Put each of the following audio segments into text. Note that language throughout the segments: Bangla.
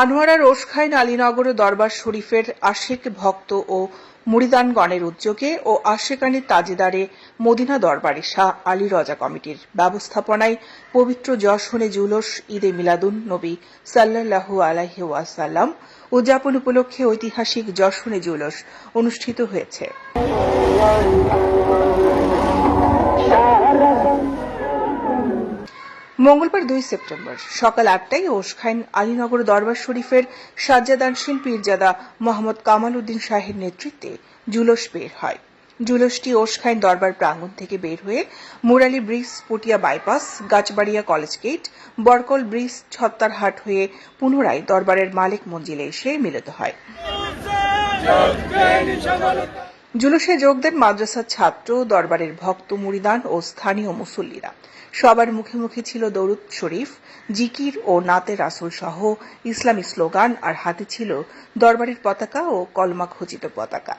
আনোয়ারা রোশখাইন আলীনগর দরবার শরীফের আশেক ভক্ত ও মুরিদানগণের উদ্যোগে ও আশেকানি তাজেদারে মদিনা দরবারে শাহ আলী রজা কমিটির ব্যবস্থাপনায় পবিত্র যশনে জুলস ঈদে মিলাদুন নবী সাল্লাল্লাহু আলাইহি ওয়াসাল্লাম উদযাপন উপলক্ষে ঐতিহাসিক যশনে জুলস অনুষ্ঠিত হয়েছে। মঙ্গলবার দুই সেপ্টেম্বর সকাল আটটায় ওসখাইন আলীনগর দরবার শরীফের সাজ্জাদানশীল পীরজাদা মোহাম্মদ কামাল উদ্দিন শাহের নেতৃত্বে জুলস বের হয়। জুলসটি ওসখাইন দরবার প্রাঙ্গণ থেকে বের হয়ে Murali bridge, Patiya bypass, Gachbaria college gate, Barkal bridge Chhattarhat হয়ে পুনরায় দরবারের মালিক মঞ্জিলে এসে মিলিত হয়। জুলুসে যোগ দেন মাদ্রাসার ছাত্র, দরবারের ভক্ত, মুরিদান ও স্থানীয় মুসল্লিরা। সবার মুখে মুখে ছিল দৌরুদ শরীফ, জিকির ও নাতে রাসুল সহ ইসলামী স্লোগান, আর হাতে ছিল দরবারের পতাকা ও কলমা খচিত পতাকা।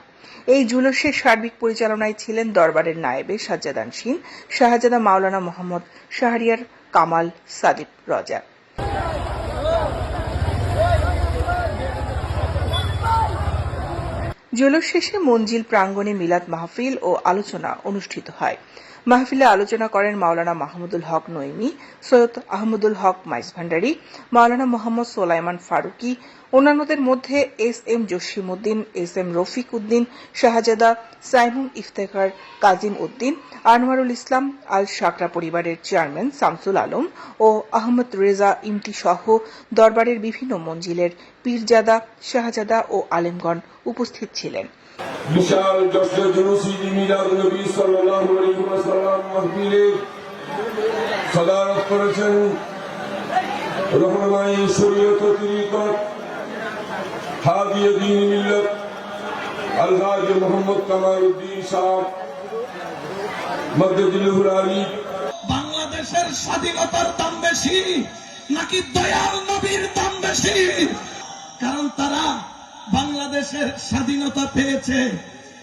এই জুলুসের সার্বিক পরিচালনায় ছিলেন দরবারের নায়েবে সাজ্জাদান সিং, শাহজাদা মাওলানা মোহাম্মদ শাহরিয়ার কামাল সাদিব রজা। জুলুস শেষে মঞ্জিল প্রাঙ্গণে মিলাদ মাহফিল ও আলোচনা অনুষ্ঠিত হয়। মাহফিলে আলোচনা করেন মাওলানা মাহমুদুল হক নইমি সৈয়দ আহমদুল হক মাইজ ভান্ডারী, মাওলানা মোহাম্মদ সোলাইমান ফারুকি, অন্যান্যদের মধ্যে S M Jasimuddin, S M Rafiq Uddin, Shahzada Saimum Iftekhar Kazim Uddin, Anwarul Islam Al Sakra পরিবারের চেয়ারম্যান শামসুল আলম ও আহমদ রেজা ইমতি সহ দরবারের বিভিন্ন মঞ্জিলের পীরজাদা শাহজাদা ও আলেমগণ উপস্থিত ছিলেন। বিশাল যজ্ঞ জুলুসি মিলাদ নবী সাল্লাল্লাহু আলাইহি ওয়াসাল্লাম মাহফিলে সদারত করেছেন। রহমাই শরীয়ত তরিকত হাদিয়ে দ্বীন মিল্লত আলহাজ মোহাম্মদ কামালউদ্দিন সাহেব মদ্দুল্লাহুল আলী। বাংলাদেশের স্বাধীনতার দাম বেশি নাকি দয়াল নবীর দাম বেশি? কারণ তারা বাংলাদেশের স্বাধীনতা পেয়েছে।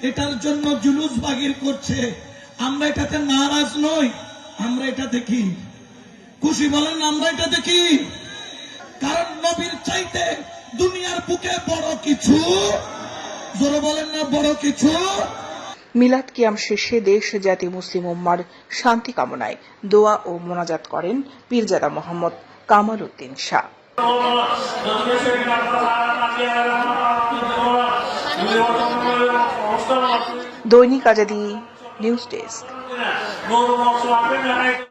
এটার জন্য জুলুস বাগির করছে। আমরা এটাতে নারাজ নই, আমরা এটা দেখি খুশি বলেন, আমরা এটা দেখি কারণ নবীর চাইতে দুনিয়ার বুকে বড় কিছু, জোরে বলেন না, বড় কিছু। মিলাদ কিয়াম শেষে দেশ, জাতি, মুসলিম উম্মার শান্তি কামনায় দোয়া ও মোনাজাত করেন পীরজাদা মোহাম্মদ কামাল উদ্দিন শাহ। দৈনিক Azadi news desk Nur noch so